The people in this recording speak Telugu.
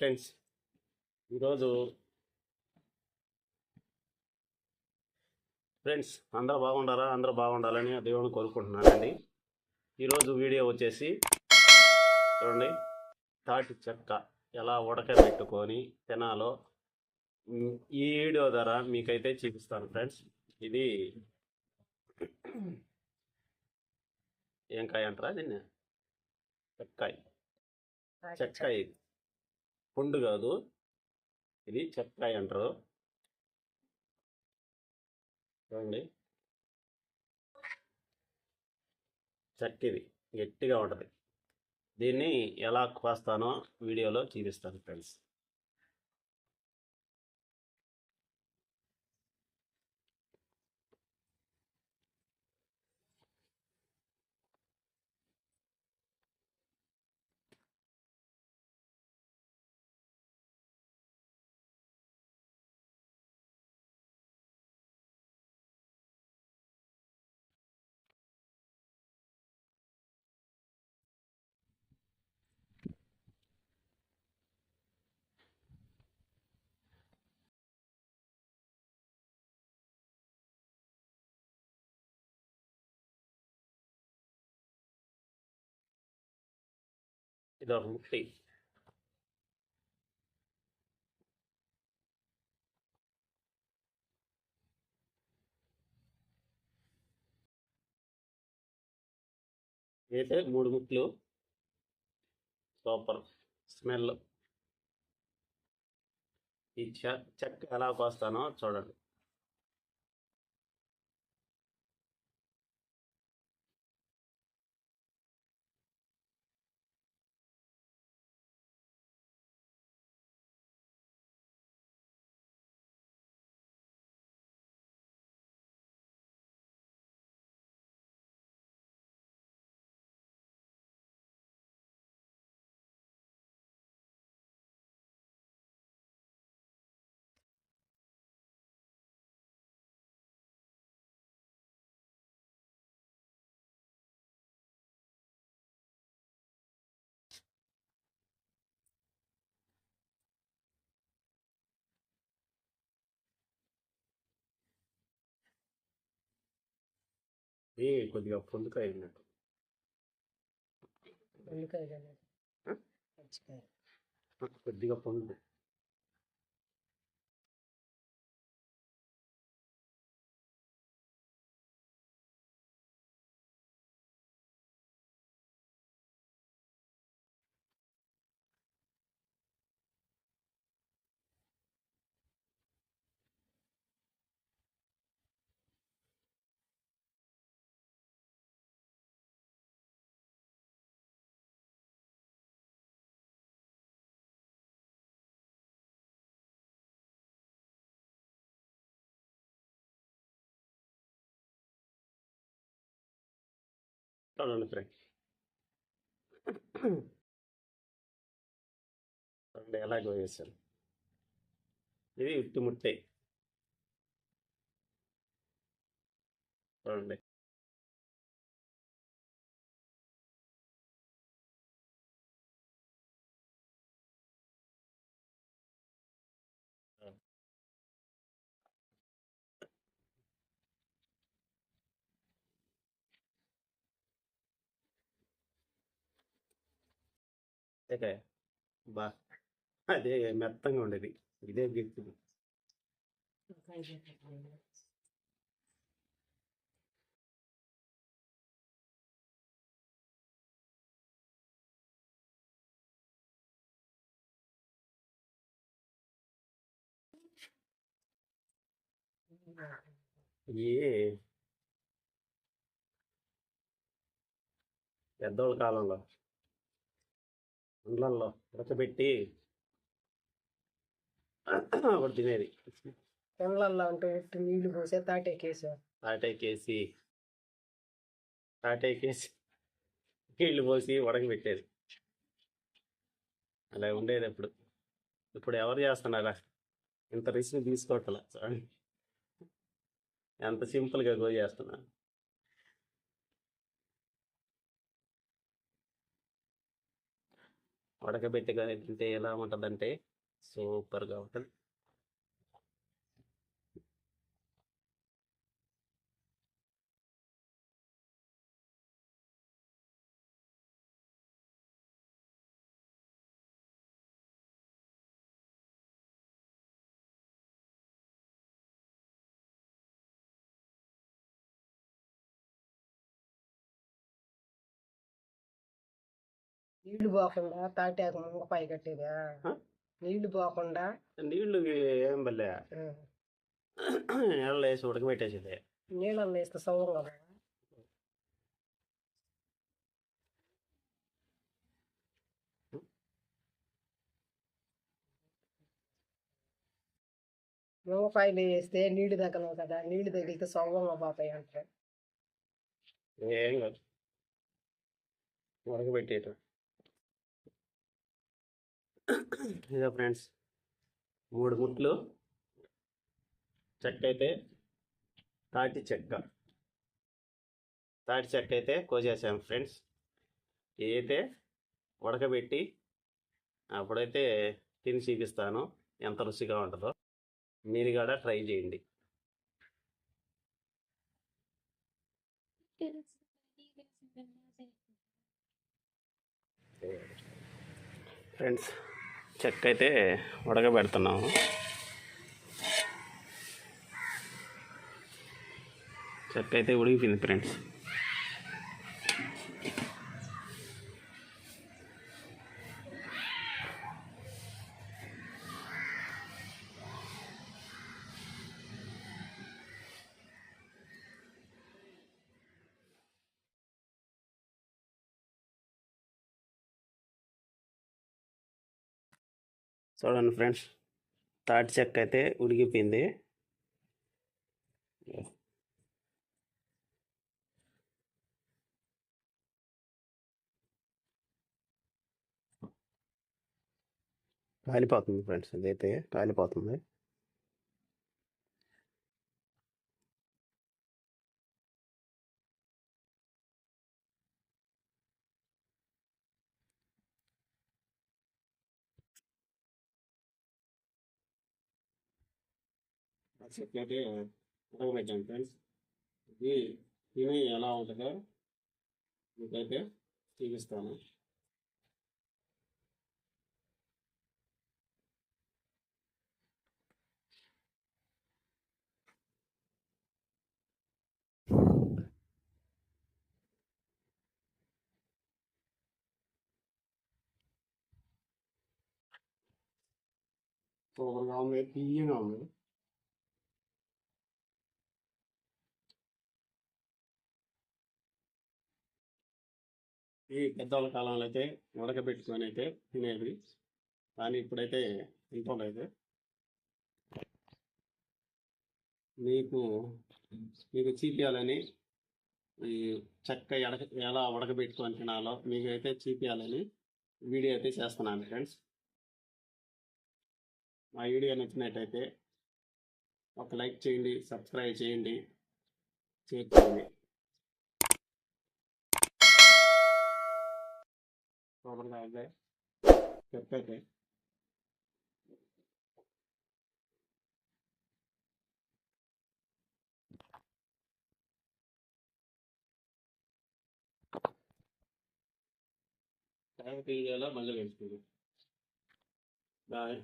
ఫ్రెండ్స్ ఈరోజు ఫ్రెండ్స్ అందరూ బాగుండారా? అందరూ బాగుండాలని దేవుని కోరుకుంటున్నానండి. ఈరోజు వీడియో వచ్చేసి చూడండి తాటి చెక్క ఎలా ఉడకబెట్టుకొని తినాలో ఉమ్, ఈ వీడియో ద్వారా మీకైతే చూపిస్తాను ఫ్రెండ్స్. ఇది ఏం కాయ అంటారా దీన్ని? చెక్కాయ. చెక్కాయ. ఇది పుండు కాదు. ఇది చెక్కాయ అంటారు. చూడండి. చెక్క గట్టిగా ఉంటుంది. దీన్ని ఎలా కోస్తానో వీడియోలో చూపిస్తాను ఫ్రెండ్స్. ఇది ఒక అయితే మూడు ముట్లు సూపర్. స్మెల్. ఈ చెక్క ఎలా కోస్తానో చూడండి. ఇది కొద్దిగా పొందుకాయ ఉన్నట్టు? పచ్చికాయ కొద్దిగా పొందు చూడండి ఫ్రెండ్స్ చూడండి ఎలాగో వేసాను ఇది ఇట్టి ముట్టే చూడండి ఓకే బా అదే మెత్తంగా ఉండేది ఇదే గట్టిది ఉల్లికాయ చెప్పండి. ఈ పెద్దోళ్ళ కాలంలో అండ్లల్లో ఉడకబెట్టి ఒకటి తినేది. పెండ్లల్లో అంటే నీళ్ళు పోసే తాటేకేసా. తాటేకేసి తాటేకేసి నీళ్ళు పోసి ఉడకబెట్టేది అలా ఉండేది అప్పుడు. ఇప్పుడు ఎవరు చేస్తున్నారా? ఇంత రిస్క్ తీసుకోవట్లే? ఎంత సింపుల్గా గో చేస్తున్నా ఉడకబెట్టి కానీ తింటే ఎలా ఉంటుందంటే సూపర్గా ఉంటుంది. నీళ్ళు పోకుండా తాటాకు ముంగపాయ కట్టేదా? నీళ్ళు పోకుండా నీళ్ళు ఏం బల్లే? ఉం. నీళ్ళు వేసి ఉడకబెట్టేసేది. నీళ్ళల్లో వేస్తే సౌరంగా ముంగపాయలు వేస్తే నీళ్ళు తగ్గను కదా నీళ్ళు తగిలితే సౌరంగా పోతాయి అంటే ఏం కాదు. ఉడకబెట్టేయటం. ఇదో ఫ్రెండ్స్ మూడు ముట్లు. చెక్క అయితే తాటి చెక్క. తాటి చెక్క అయితే కోసేసాం ఫ్రెండ్స్. ఇదైతే ఉడకబెట్టి అప్పుడైతే తిని చూపిస్తాను ఎంత రుచిగా ఉంటుందో. మీరు కూడా ట్రై చేయండి. ఫ్రెండ్స్ చెక్క అయితే ఉడకబెడుతున్నాము. చెక్క అయితే ఉడికిపోయింది ఫ్రెండ్స్. చూడండి ఫ్రెండ్స్ తాటి చెక్క అయితే ఉడిగిపోయింది కాలిపోతుంది ఫ్రెండ్స్ ఇదైతే కాలిపోతుంది. చెక్క అయితే ఉడకబెట్టాను ఫ్రెండ్స్ ఇది తిని ఎలా ఉంటుందో మీకైతే చూపిస్తాను. సూపర్గా ఉంది తీయగా ఉంది. ఈ పెద్దవాళ్ళ కాలంలో అయితే ఉడకబెట్టుకొని అయితే తినేవి. కానీ ఇప్పుడైతే తింటలేదు మీకు మీకు చూపించాలని ఈ చెక్క ఎడక ఎలా ఉడకబెట్టుకొని తినాలో మీకు అయితే చూపించాలని వీడియో అయితే చేస్తున్నాను ఫ్రెండ్స్. మా వీడియో నచ్చినట్టయితే ఒక లైక్ చేయండి సబ్స్క్రైబ్ చేయండి. చేర్చండి அப்படிதான் பெப்பர் தேவைக்கு இதெல்லாம் மல்லிகை பாய்